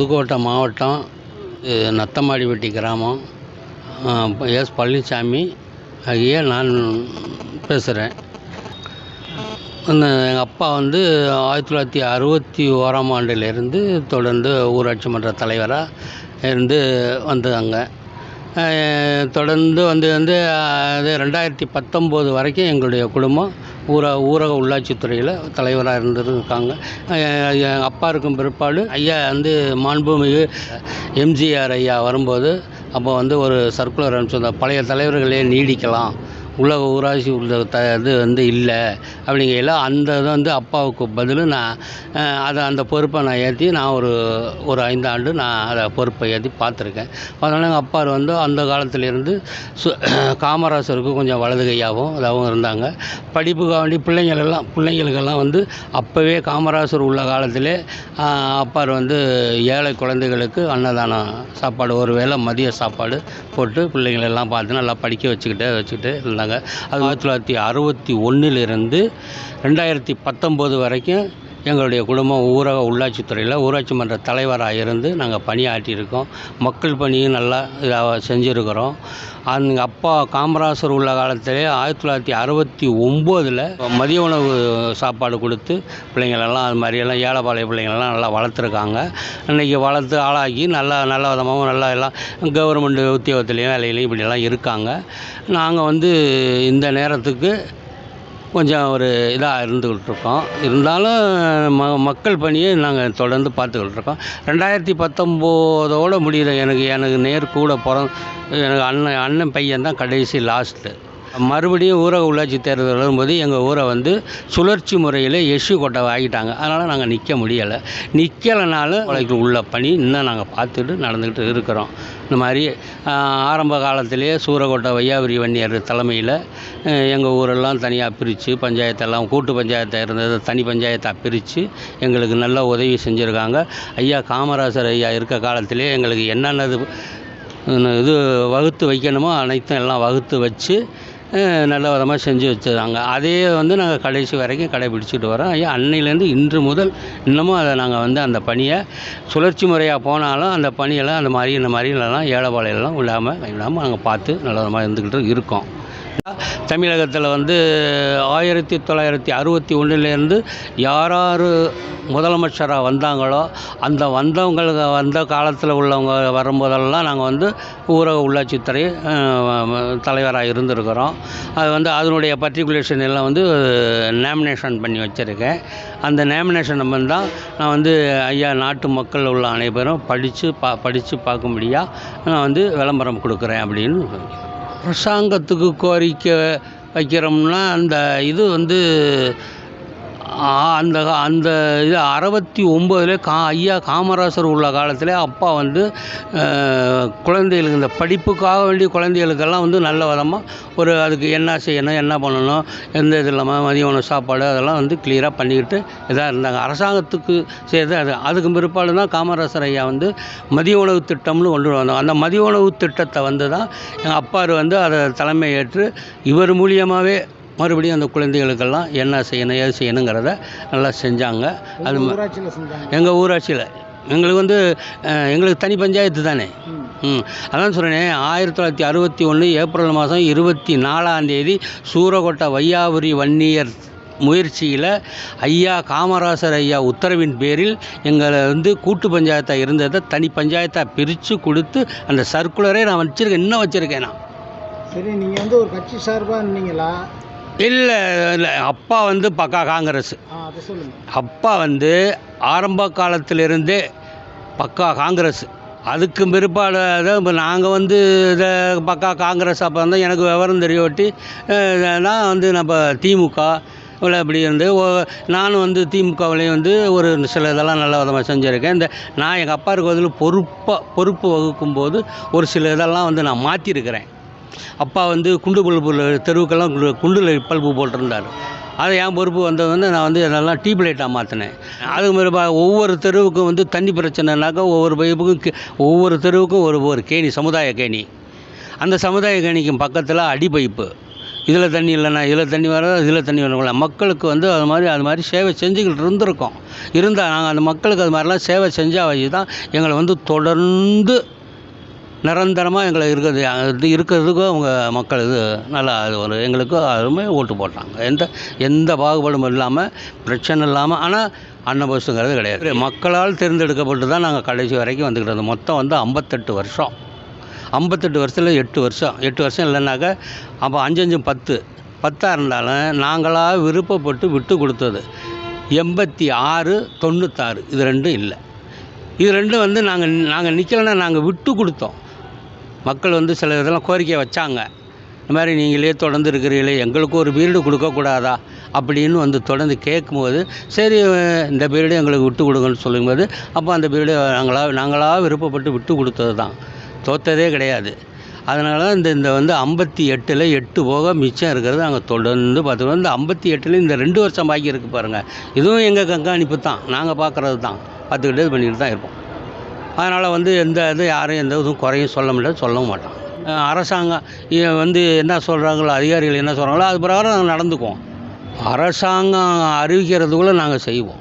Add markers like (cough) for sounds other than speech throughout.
புதுக்கோட்டை மாவட்டம் நத்தமாடிப்பட்டி கிராமம். எஸ் பழனிசாமி ஆகிய நான் பேசுகிறேன் எங்கள் அப்பா வந்து ஆயிரத்தி தொள்ளாயிரத்தி அறுபத்தி ஓராம் ஆண்டிலிருந்து தொடர்ந்து ஊராட்சி மன்ற தலைவராக இருந்து வந்தாங்க தொடர்ந்து வந்து வந்து அது ரெண்டாயிரத்தி பத்தொம்போது வரைக்கும் எங்களுடைய குடும்பம். ஊர ஊரக உள்ளாட்சித்துறையில் தலைவராக இருந்திருக்காங்க. எங்கள் அப்பா இருக்கும் பிற்பாடு ஐயா வந்து மாண்புமிகு எம்ஜிஆர் ஐயா வரும்போது அப்போ வந்து ஒரு சர்க்குலர் அனுப்பிச்சிருந்தார். பழைய தலைவர்களே நீடிக்கலாம். உலக ஊராட்சி உள்ள த இது வந்து இல்லை அப்படிங்கையில் அந்த இது வந்து அப்பாவுக்கு பதில் நான் அதை அந்த பொறுப்பை நான் ஏற்றி நான் ஒரு ஒரு ஐந்தாண்டு நான் அதை பொறுப்பை ஏற்றி பார்த்துருக்கேன். அதனால் எங்கள் அப்பா வந்து அந்த காலத்திலேருந்து சு (clears throat) காமராசருக்கு கொஞ்சம் வலது கையாகவும் இதாகவும் இருந்தாங்க. படிப்புக்காக வேண்டி பிள்ளைங்களெல்லாம் பிள்ளைங்களுக்கெல்லாம் வந்து அப்போவே காமராசர் உள்ள காலத்திலே அப்பார் வந்து ஏழை குழந்தைகளுக்கு அன்னதானம் சாப்பாடு ஒரு வேளை மதிய சாப்பாடு போட்டு பிள்ளைங்களெல்லாம் பார்த்து நல்லா படிக்க வச்சுக்கிட்டே வச்சுக்கிட்டு இருந்தாங்க அது ஆயிரத்தி தொள்ளாயிரத்தி அறுபத்தி ஒன்றிலிருந்து ரெண்டாயிரத்தி பத்தொம்போது வரைக்கும் எங்களுடைய குடும்பம் ஊரக உள்ளாட்சித்துறையில் ஊராட்சி மன்ற தலைவராக இருந்து நாங்கள் பணியாற்றியிருக்கோம். மக்கள் பணியும் நல்லா இதாக செஞ்சுருக்கிறோம். அந்த அப்பா காமராசர் உள்ள காலத்திலே ஆயிரத்தி தொள்ளாயிரத்தி அறுபத்தி ஒம்போதில் மதிய உணவு சாப்பாடு கொடுத்து பிள்ளைங்களெல்லாம் அது மாதிரியெல்லாம் ஏழைப்பாளைய பிள்ளைங்களெல்லாம் நல்லா வளர்த்துருக்காங்க. இன்றைக்கி வளர்த்து ஆளாக்கி நல்லா நல்ல விதமாகவும் நல்லா எல்லாம் கவர்மெண்ட் உத்தியோகத்துலேயும் வேலையிலையும் இப்படியெல்லாம் இருக்காங்க. நாங்கள் வந்து இந்த நேரத்துக்கு கொஞ்சம் ஒரு இதாக இருந்துக்கிட்டு இருக்கோம் இருந்தாலும் ம மக்கள் பணியை நாங்கள் தொடர்ந்து பார்த்துக்கிட்டு இருக்கோம் ரெண்டாயிரத்தி பத்தொம்போதோடு முடியல எனக்கு எனக்கு நேர் கூட பிறந் எனக்கு அண்ணன் அண்ணன் பையன் தான் கடைசி லாஸ்ட்டு மறுபடியும் ஊரக உள்ளாட்சி தேர்தல் வரும்போது எங்கள் ஊரை வந்து சுழற்சி முறையில் எஸ்சி கொட்டை ஆகிட்டாங்க அதனால் நாங்கள் நிற்க முடியலை. நிற்கலைனாலும் உழைக்கு உள்ள பணி இன்னும் நாங்கள் பார்த்துட்டு நடந்துக்கிட்டு இருக்கிறோம். இந்த மாதிரி ஆரம்ப காலத்திலேயே சூரக்கோட்டை வையாபுரி வன்னியர் தலைமையில் எங்கள் ஊரெல்லாம் தனியாக பிரித்து பஞ்சாயத்தெல்லாம் கூட்டு பஞ்சாயத்தாக இருந்தது தனி பஞ்சாயத்தாக பிரித்து எங்களுக்கு நல்ல உதவி செஞ்சுருக்காங்க. ஐயா காமராசர் ஐயா இருக்க காலத்திலே எங்களுக்கு என்னென்னது இது வகுத்து வைக்கணுமோ அனைத்தும் எல்லாம் வகுத்து வச்சு நல்ல விதமாக செஞ்சு வச்சுருக்காங்க. அதே வந்து நாங்கள் கடைசி வரைக்கும் கடைபிடிச்சிட்டு வரோம். ஐயா அன்னையிலேருந்து இன்று முதல் இன்னமும் அதை நாங்கள் வந்து அந்த பணியை சுழற்சி முறையாக போனாலும் அந்த பணியெல்லாம் அந்த மாதிரி இந்த மாதிரிலாம் ஏழைப்பாளையெல்லாம் விடாமல் விடாமல் நாங்கள் பார்த்து நல்ல விதமாக இருந்துக்கிட்டு இருக்கோம். தமிழகத்தில் வந்து ஆயிரத்தி தொள்ளாயிரத்தி அறுபத்தி ஒன்றுலேருந்து யார் யார் முதலமைச்சராக வந்தாங்களோ அந்த வந்தவங்களுக்கு வந்த காலத்தில் உள்ளவங்க வரும்போதெல்லாம் நாங்கள் வந்து ஊரக உள்ளாட்சித்துறை தலைவராக இருந்திருக்கிறோம். அது வந்து அதனுடைய பர்டிகுலேஷன் எல்லாம் வந்து நேமினேஷன் பண்ணி வச்சுருக்கேன். அந்த நேமினேஷன் நம்ம தான் நான் வந்து ஐயா நாட்டு மக்கள் உள்ள அனைவரும் படித்து பா படித்து பார்க்கும்படியாக நான் வந்து விளம்பரம் கொடுக்குறேன் அப்படின்னு அரசாங்கத்துக்கு கோரிக்கை வைக்கிறோம்னா அந்த இது வந்து அந்த அந்த இது அறுபத்தி ஒம்போதில் கா ஐயா காமராசர் உள்ள காலத்தில் அப்பா வந்து குழந்தைகளுக்கு இந்த படிப்புக்காக வேண்டிய குழந்தைகளுக்கெல்லாம் வந்து நல்ல விதமாக ஒரு அதுக்கு என்ன செய்யணும் என்ன பண்ணணும் எந்த இது இல்லாமல் மதிய உணவு சாப்பாடு அதெல்லாம் வந்து கிளியராக பண்ணிக்கிட்டு இதாக இருந்தாங்க. அரசாங்கத்துக்கு செய்து அது அதுக்கு பிற்பாடு தான் காமராசர் ஐயா வந்து மதிய உணவு திட்டம்னு கொண்டு வந்தாங்க. அந்த மதிய உணவு திட்டத்தை வந்து தான் எங்கள் அப்பாரு வந்து அதை தலைமை ஏற்று இவர் மூலியமாகவே மறுபடியும் அந்த குழந்தைகளுக்கெல்லாம் என்ன செய்யணும் ஏது செய்யணுங்கிறத நல்லா செஞ்சாங்க. அது எங்கள் ஊராட்சியில் எங்களுக்கு வந்து எங்களுக்கு தனி பஞ்சாயத்து தானே. ம். அதான் சொல்கிறேனே ஆயிரத்தி தொள்ளாயிரத்தி அறுபத்தி ஒன்று ஏப்ரல் மாதம் இருபத்தி நாலாம் தேதி சூரக்கோட்டை வையாபுரி வன்னியர் முயற்சியில் ஐயா காமராசர் ஐயா உத்தரவின் பேரில் எங்களை வந்து கூட்டு பஞ்சாயத்தாக இருந்ததை தனி பஞ்சாயத்தாக பிரித்து கொடுத்து அந்த சர்க்குலரே நான் வச்சுருக்கேன் இன்னும் வச்சுருக்கேன் நான். சரி நீங்கள் வந்து ஒரு கட்சி சார்பாக இருந்தீங்களா? இல்லை இல்லை அப்பா வந்து பக்கா காங்கிரஸ். அப்பா வந்து ஆரம்ப காலத்திலிருந்தே பக்கா காங்கிரஸ். அதுக்கு பிற்பாடு இப்போ நாங்கள் வந்து இதை பக்கா காங்கிரஸ் அப்போ வந்து எனக்கு விவரம் தெரியவட்டி நான் வந்து நம்ம திமுக இவ்வளோ இப்படி இருந்து நானும் வந்து திமுகவிலையும் வந்து ஒரு சில இதெல்லாம் நல்ல விதமாக செஞ்சுருக்கேன். இந்த நான் எங்கள் அப்பா இருக்கிறதுல பொறுப்பாக பொறுப்பு வகுக்கும்போது ஒரு சில இதெல்லாம் வந்து நான் மாற்றிருக்கிறேன் அப்பா வந்து குண்டு பல்பு தெருவுக்கெல்லாம் குண்டு- பல்பு போட்டிருந்தார். அதை என் பொறுப்பு வந்தது வந்து நான் வந்து அதெல்லாம் டியூப் லைட்டாக மாற்றினேன் அதுக்கு மாதிரி ஒவ்வொரு தெருவுக்கும் வந்து தண்ணி பிரச்சனைனாக்கா ஒவ்வொரு பைப்புக்கும் கே- ஒவ்வொரு தெருவுக்கும் ஒரு ஒரு கேணி சமுதாய கேணி. அந்த சமுதாய கேணிக்கும் பக்கத்தில் அடி பைப்பு. இதில் தண்ணி இல்லைன்னா இதில் தண்ணி வர இதில் தண்ணி வரல மக்களுக்கு வந்து அது மாதிரி அது மாதிரி சேவை செஞ்சுக்கிட்டு இருந்திருக்கோம். இருந்தால் நாங்கள் அந்த மக்களுக்கு அது மாதிரிலாம் சேவை செஞ்சால் வச்சு தான் எங்களை வந்து தொடர்ந்து நிரந்தரமாக எங்களை இருக்கிறது அது இருக்கிறதுக்கு அவங்க மக்கள் இது நல்லா அது ஒரு எங்களுக்கு அதுவுமே ஓட்டு போட்டாங்க. எந்த எந்த பாகுபாடும் இல்லாமல் பிரச்சனை இல்லாமல் ஆனால் அன்னபோஸுங்கிறது கிடையாது. மக்களால் தேர்ந்தெடுக்கப்பட்டு தான் நாங்கள் கடைசி வரைக்கும் வந்துக்கிட்டு இருந்தோம். மொத்தம் வந்து ஐம்பத்தெட்டு வருஷம். ஐம்பத்தெட்டு வருஷத்தில் எட்டு வருஷம். எட்டு வருஷம் இல்லைனாக்கா அப்போ அஞ்சு அஞ்சு பத்து. பத்தாக இருந்தாலும் நாங்களாக விருப்பப்பட்டு விட்டு கொடுத்தது. எண்பத்தி ஆறு தொண்ணூத்தாறு. இது ரெண்டும் இல்லை. இது ரெண்டும் வந்து நாங்கள் நாங்கள் நிற்கலைன்னா நாங்கள் விட்டு கொடுத்தோம். மக்கள் வந்து சில இதெல்லாம் கோரிக்கை வச்சாங்க. இந்த மாதிரி நீங்களே தொடர்ந்து இருக்கிறீங்களே எங்களுக்கு ஒரு பீரியடு கொடுக்கக்கூடாதா? அப்படின்னு வந்து தொடர்ந்து கேட்கும்போது சரி இந்த பீரியடு எங்களுக்கு விட்டு கொடுங்கன்னு சொல்லும்போது அப்போ அந்த பீரியடு நாங்களாக நாங்களாக விருப்பப்பட்டு விட்டு கொடுத்தது தான். தோத்ததே கிடையாது. அதனால இந்த இந்த வந்து ஐம்பத்தி எட்டில் எட்டு போக மிச்சம் இருக்கிறது நாங்கள் தொடர்ந்து பார்த்துக்கணும். இந்த ஐம்பத்தி எட்டில் இந்த ரெண்டு வருஷம் பாக்கி இருக்குது பாருங்கள் இதுவும் எங்கள் கண்காணிப்பு தான். நாங்கள் பார்க்குறது தான். பார்த்துக்கிட்டே பண்ணிட்டு தான் இருப்போம். அதனால் வந்து எந்த இது யாரும் எந்த இதுவும் குறையும் சொல்ல முடியாது சொல்லவும் மாட்டோம் அரசாங்கம் வந்து என்ன சொல்கிறாங்களோ அதிகாரிகள் என்ன சொல்கிறாங்களோ அது பிரகாரம் நாங்கள் நடந்துக்குவோம். அரசாங்கம் அறிவிக்கிறதுக்குள்ளே நாங்கள் செய்வோம்.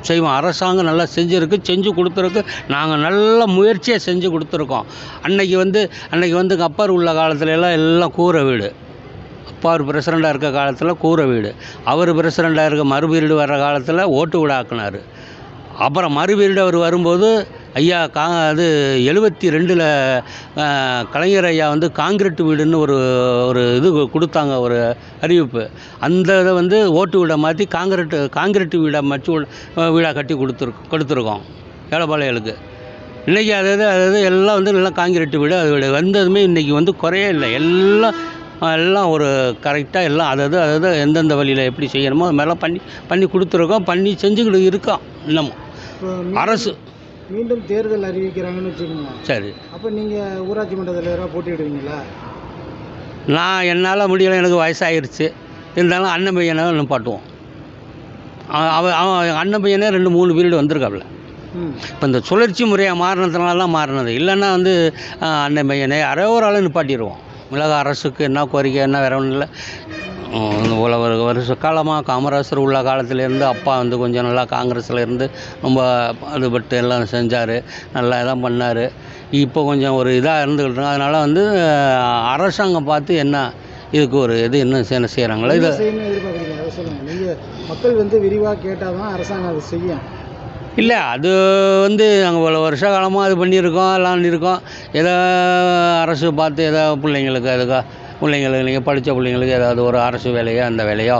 செய்வோம். அரசாங்கம் நல்லா செஞ்சுருக்கு செஞ்சு கொடுத்துருக்கு. நாங்கள் நல்ல முயற்சியை செஞ்சு கொடுத்துருக்கோம். அன்னைக்கு வந்து அன்னைக்கு வந்து அப்பார் உள்ள காலத்துல எல்லாம் எல்லாம் கூரை வீடு. அப்பார் பிரசிடண்டாக இருக்க காலத்தில் கூரை வீடு. அவர் பிரசிடண்டாக இருக்க மறுபீரியடு வர்ற காலத்தில் ஓட்டு வீடு அப்புறம் மறுபீரியடு அவர் வரும்போது ஐயா கா அது எழுபத்தி ரெண்டில் கலைஞர் ஐயா வந்து காங்கிரீட் வீடுன்னு ஒரு ஒரு இது கொடுத்தாங்க ஒரு அறிவிப்பு. அந்த இதை வந்து ஓட்டு வீடை மாற்றி காங்கிரீட் காங்கிரீட் வீடை மச்சு வீடாக கட்டி கொடுத்துருக்கு கொடுத்துருக்கோம் ஏழைப்பாளையலுக்கு இன்றைக்கி அதாவது அதாவது எல்லாம் வந்து நல்லா காங்கிரீட் வீடு அது வீடு. வந்ததுமே இன்றைக்கி வந்து குறையே இல்லை. எல்லாம் எல்லாம் ஒரு கரெக்டாக எல்லாம் அதாவது அதாவது எந்தெந்த வழியில் எப்படி செய்யணுமோ அது மாதிரிலாம் பண்ணி பண்ணி கொடுத்துருக்கோம் பண்ணி செஞ்சுக்கிட்டு இருக்கோம் இன்னமும். அரசு. மீண்டும் தேர்தல் அறிவிக்கிறாங்கன்னு வச்சுக்கோங்க சரி. அப்போ நீங்கள் ஊராட்சி மன்ற தலைவராக போட்டியிடுவீங்களா நான் என்னால் முடியலை எனக்கு வயசாயிருச்சு. இருந்தாலும் அண்ணன் பையனை நிப்பாட்டுவோம். அவன் அவன் அவன் அண்ணன் பையனே ரெண்டு மூணு பீரியடு வந்திருக்காப்புல. இப்போ இந்த சுழற்சி முறையாக மாறினதுனால தான் மாறினது. இல்லைன்னா வந்து அண்ணன் பையனை யாரோ ஒரு ஆளை நிப்பாட்டிடுவோம். மிளகா அரசுக்கு என்ன கோரிக்கை என்ன வேற ஒன்றும் இல்லை. இவ்வளோ ஒரு வருஷ காலமாக காமராசர் உள்ள காலத்துலேருந்து அப்பா வந்து கொஞ்சம் நல்லா காங்கிரஸில் இருந்து ரொம்ப அதுபட்டு எல்லாம் செஞ்சார் நல்லா இதான் பண்ணார். இப்போ கொஞ்சம் ஒரு இதாக இருந்துக்கிட்டு இருக்கோம் அதனால் வந்து அரசாங்கம் பார்த்து என்ன இதுக்கு ஒரு இது என்ன செய்ய செய்கிறாங்களோ என்ன இதை மக்கள் வந்து விரிவாக கேட்டால் தான் அரசாங்கம் அதை செய்யும். இல்லை அது வந்து நாங்கள் இவ்வளோ வருஷ காலமாக அது பண்ணியிருக்கோம் எல்லாம் பண்ணியிருக்கோம் ஏதோ அரசு பார்த்து ஏதோ பிள்ளைங்களுக்கு அதுக்கா பிள்ளைங்களுக்கு நீங்கள் படித்த பிள்ளைங்களுக்கு ஏதாவது ஒரு அரசு வேலையோ அந்த வேலையோ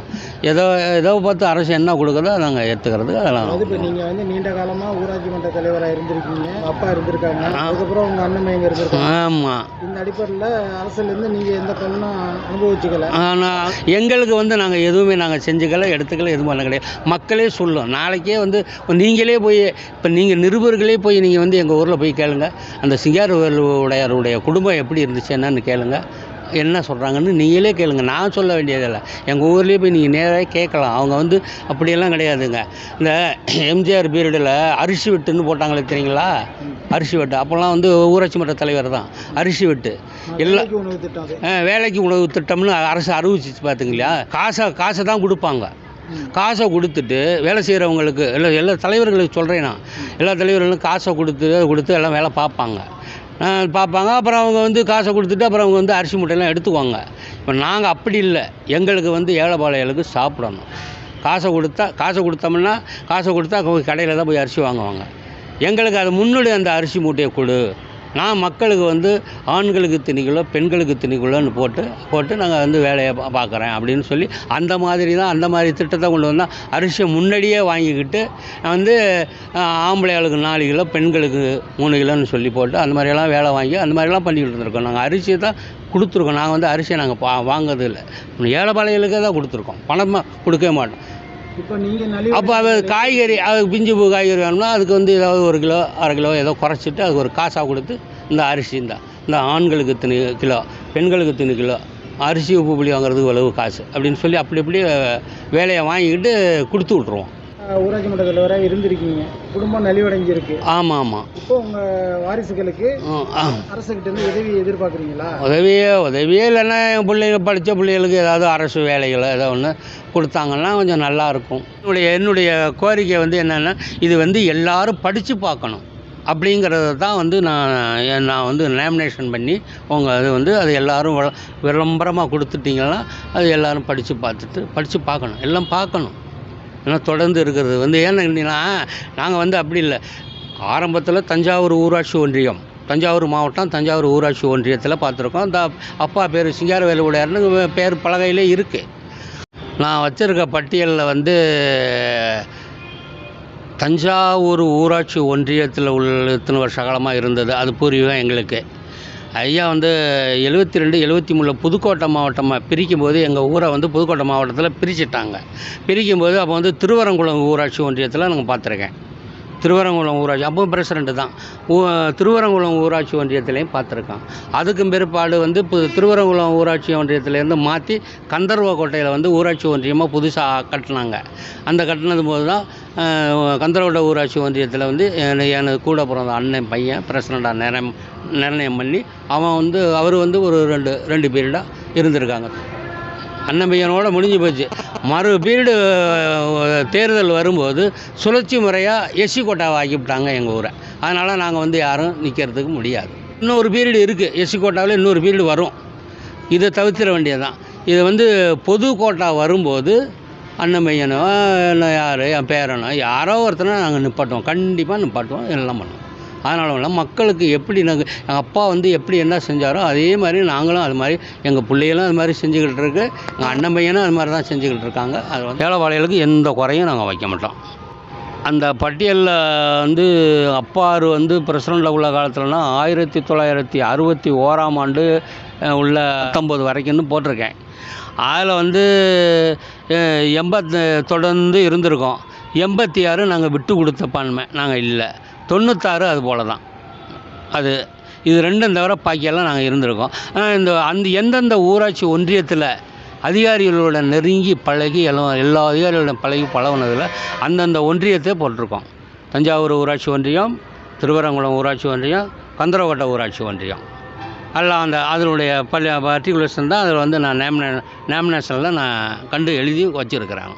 ஏதோ ஏதோ பார்த்து அரசு என்ன கொடுக்குதோ நாங்கள் ஏற்றுக்கிறது அதெல்லாம் இப்போ நீங்கள் வந்து நீண்ட காலமாக ஊராட்சி மன்ற தலைவராக இருந்திருக்கீங்க அப்பா இருந்திருக்காங்க அதுக்கப்புறம் உங்கள் அண்ணன் மையங்க இருந்திருக்காங்க. ஆமாம் இந்த அடிப்படையில் அரசுலேருந்து நீங்கள் எந்த பலனும் அனுபவிச்சுக்கல? ஆனால் எங்களுக்கு வந்து நாங்கள் எதுவுமே நாங்கள் செஞ்சுக்கல எடுத்துக்கல எதுவும் பண்ண கிடையாது. மக்களே சொல்லும் நாளைக்கே வந்து நீங்களே போய் இப்போ நீங்கள் நிருபர்களே போய் நீங்கள் வந்து எங்கள் ஊரில் போய் கேளுங்க. அந்த சிங்கார உடையாருடைய குடும்பம் எப்படி இருந்துச்சு என்னன்னு கேளுங்க. என்ன சொல்கிறாங்கன்னு நீங்களே கேளுங்க. நான் சொல்ல வேண்டியதில்லை. எங்கள் ஊர்லேயே போய் நீங்கள் நேராக கேட்கலாம். அவங்க வந்து அப்படியெல்லாம் கிடையாதுங்க. இந்த எம்ஜிஆர் பீரியடில் அரிசி வெட்டுன்னு போட்டாங்களே தெரியுங்களா? அரிசி வெட்டு. அப்போல்லாம் வந்து ஊராட்சி மன்ற தலைவர் தான். அரிசி வெட்டு. எல்லா வேலைக்கு உணவு திட்டம்னு அரசு அறிவிச்சிச்சு பார்த்துங்களா காசை காசை தான் கொடுப்பாங்க. காசை கொடுத்துட்டு வேலை செய்கிறவங்களுக்கு எல்லா எல்லா தலைவர்களுக்கு சொல்கிறேன் நான். எல்லா தலைவர்களும் காசை கொடுத்து கொடுத்து எல்லாம் வேலை பார்ப்பாங்க. பார்ப்பாங்க. அப்புறம் அவங்க வந்து காசை கொடுத்துட்டு அப்புறம் அவங்க வந்து அரிசி மூட்டையெல்லாம் எடுத்துக்குவாங்க. இப்போ நாங்கள் அப்படி இல்லை. எங்களுக்கு வந்து ஏழைப்பாளையலுக்கு சாப்பிடணும். காசை கொடுத்தா காசை கொடுத்தோம்னா காசை கொடுத்தா கடையில் தான் போய் அரிசி வாங்குவாங்க. எங்களுக்கு அது முன்னாடி அந்த அரிசி மூட்டையை கொடு. நான் மக்களுக்கு வந்து ஆண்களுக்கு திணிக்குள்ள பெண்களுக்கு திணிக்குள்ளன்னு போட்டு போட்டு நாங்கள் வந்து வேலையை பா- பார்க்குறேன் அப்படின்னு சொல்லி அந்த மாதிரி தான் அந்த மாதிரி திட்டத்தை கொண்டு வந்தால் அரிசியை முன்னாடியே வாங்கிக்கிட்டு நான் வந்து ஆம்பளைகளுக்கு நாலு கிலோ பெண்களுக்கு மூணு கிலோன்னு சொல்லி போட்டு அந்த மாதிரியெல்லாம் வேலை வாங்கி அந்த மாதிரிலாம் பண்ணிக்கிட்டு இருந்திருக்கோம். நாங்கள் அரிசியை தான் கொடுத்துருக்கோம். நாங்கள் வந்து அரிசியை நாங்கள் பா வாங்குறது இல்லை ஏழைப்பாளையலுக்கே தான் கொடுத்துருக்கோம். பணமாக கொடுக்கவே மாட்டோம். அப்போ அது காய்கறி அது பிஞ்சு பூ காய்கறி வேணும்னா அதுக்கு வந்து ஏதாவது ஒரு கிலோ அரை கிலோ ஏதோ குறைச்சிட்டு அதுக்கு ஒரு காசாக கொடுத்து இந்த அரிசி இந்த இந்த ஆண்களுக்கு இத்தனை கிலோ பெண்களுக்கு இத்தனை கிலோ அரிசி உப்பு புளி வாங்குறதுக்கு இவ்வளவு காசு அப்படின்னு சொல்லி அப்படி இப்படி வேலையை வாங்கிக்கிட்டு கொடுத்து விட்ருவோம் ஊராட்சி மன்ற தலைவராக இருந்திருக்கீங்க. குடும்பம் நலிவடைஞ்சிருக்கு. ஆமாம் ஆமாம் இப்போ உங்கள் வாரிசுகளுக்கு அரசுகிட்ட இருந்து உதவி எதிர்பார்க்குறீங்களா? உதவியே உதவியே இல்லைன்னா என் பிள்ளைங்க படித்த பிள்ளைகளுக்கு ஏதாவது அரசு வேலைகளோ ஏதோ ஒன்று கொடுத்தாங்கன்னா கொஞ்சம் நல்லா இருக்கும். என்னுடைய என்னுடைய கோரிக்கை வந்து என்னென்னா இது வந்து எல்லாரும் படித்து பார்க்கணும். அப்படிங்கிறத தான் வந்து நான் நான் வந்து நேமினேஷன் பண்ணி உங்கள் அது வந்து அது எல்லாரும் விள- விளம்பரமாக கொடுத்துட்டிங்கன்னா அது எல்லாரும் படித்து பார்த்துட்டு படித்து பார்க்கணும். எல்லாம் பார்க்கணும். ஏன்னா தொடர்ந்து இருக்கிறது. வந்து ஏன்னா நாங்கள் வந்து அப்படி இல்லை. ஆரம்பத்தில் தஞ்சாவூர் ஊராட்சி ஒன்றியம் தஞ்சாவூர் மாவட்டம் தஞ்சாவூர் ஊராட்சி ஒன்றியத்தில் பார்த்துருக்கோம். அந்த அப்பா பேர் சிங்காரவேலு உடையார்னு பேர் பலகையில் இருக்குது நான் வச்சுருக்க பட்டியலில் வந்து தஞ்சாவூர் ஊராட்சி ஒன்றியத்தில் உள்ள இத்தனை வருஷ காலமாக இருந்தது? அது பூர்வீகம் எங்களுக்கு? ஐயா வந்து எழுபத்தி ரெண்டு எழுபத்தி மூணில் புதுக்கோட்டை மாவட்டமாக பிரிக்கும்போது எங்கள் ஊரை வந்து புதுக்கோட்டை மாவட்டத்தில் பிரிச்சிட்டாங்க. பிரிக்கும்போது அப்போ வந்து திருவரங்குளம் ஊராட்சி ஒன்றியத்தில் நாங்கள் பார்த்துருக்கேன். திருவரங்குளம் ஊராட்சி அப்போ பிரசிடண்ட்டு தான். ஊ திருவரங்குளம் ஊராட்சி ஒன்றியத்திலையும் பார்த்துருக்கான் அதுக்கும் பிற்பாடு வந்து இப்போ திருவரங்குளம் ஊராட்சி ஒன்றியத்திலேருந்து மாற்றி கந்தர்வ கோட்டையில் வந்து ஊராட்சி ஒன்றியமாக புதுசாக கட்டினாங்க. அந்த கட்டினது போது தான் கந்தரகோட்டை ஊராட்சி ஒன்றியத்தில் வந்து எனக்கு எனது கூட பிறந்த அண்ணன் பையன் பிரசிடண்டாக நிரம் நிர்ணயம் பண்ணி அவன் வந்து அவர் வந்து ஒரு ரெண்டு ரெண்டு பீரியடாக இருந்திருக்காங்க. அண்ணன் பையனோட முடிஞ்சு போச்சு. மறு பீரியடு தேர்தல் வரும்போது சுழற்சி முறையாக எஸ்சி கோட்டாவை ஆக்கிவிட்டாங்க எங்கள் ஊரை. அதனால் நாங்கள் வந்து யாரும் நிற்கிறதுக்கு முடியாது. இன்னொரு பீரியடு இருக்குது எஸ்சி கோட்டாவில் இன்னொரு பீரியடு வரும். இதை தவிர்த்திட வேண்டியதுதான். இது வந்து பொது கோட்டா வரும்போது அண்ணன் பையனோ இல்லை யார் என் பேரனோ யாரோ ஒருத்தனை நாங்கள் நிப்பாட்டுவோம். கண்டிப்பாக நிப்பாட்டுவோம். எல்லாம் பண்ணுவோம். அதனால இல்லை மக்களுக்கு எப்படி நாங்கள் எங்கள் அப்பா வந்து எப்படி என்ன செஞ்சாரோ அதே மாதிரி நாங்களும் அது மாதிரி எங்கள் பிள்ளைகளும் அது மாதிரி செஞ்சுக்கிட்டு இருக்கு. எங்கள் அண்ணன் பையனும் அது மாதிரி தான் செஞ்சுக்கிட்டு இருக்காங்க. அது வந்து ஏழைவாழைகளுக்கு எந்த குறையும் நாங்கள் வைக்க மாட்டோம். அந்த பட்டியலில் வந்து அப்பாரு வந்து பிரசிடண்டில் உள்ள காலத்துலலாம் ஆயிரத்தி தொள்ளாயிரத்தி அறுபத்தி ஓராம் ஆண்டு உள்ள பத்தொம்போது வரைக்கும்னு போட்டிருக்கேன். அதில் வந்து எண்பத்து தொடர்ந்து இருந்திருக்கோம். எண்பத்தி ஆறு நாங்கள் விட்டு கொடுத்த பான்மை நாங்கள் இல்லை. தொண்ணூத்தாறு அது போல தான். அது இது ரெண்டும் தவிர பாக்கியெல்லாம் நாங்கள் இருந்திருக்கோம். ஆனால் இந்த அந்த எந்தெந்த ஊராட்சி ஒன்றியத்தில் அதிகாரிகளோட நெருங்கி பழகி எல்லாம் எல்லா அதிகாரிகளோட பழகி பழகுனதில் அந்தந்த ஒன்றியத்தை போட்டிருக்கோம். தஞ்சாவூர் ஊராட்சி ஒன்றியம் திருவரங்குளம் ஊராட்சி ஒன்றியம் கந்தரகோட்டை ஊராட்சி ஒன்றியம். எல்லாம் அந்த அதனுடைய பள்ளி பர்டிகுலர்ஸ் தான் அதில் வந்து நான் நேமினே நேமினேஷனில் நான் கண்டு எழுதி வச்சுருக்கிறேன்.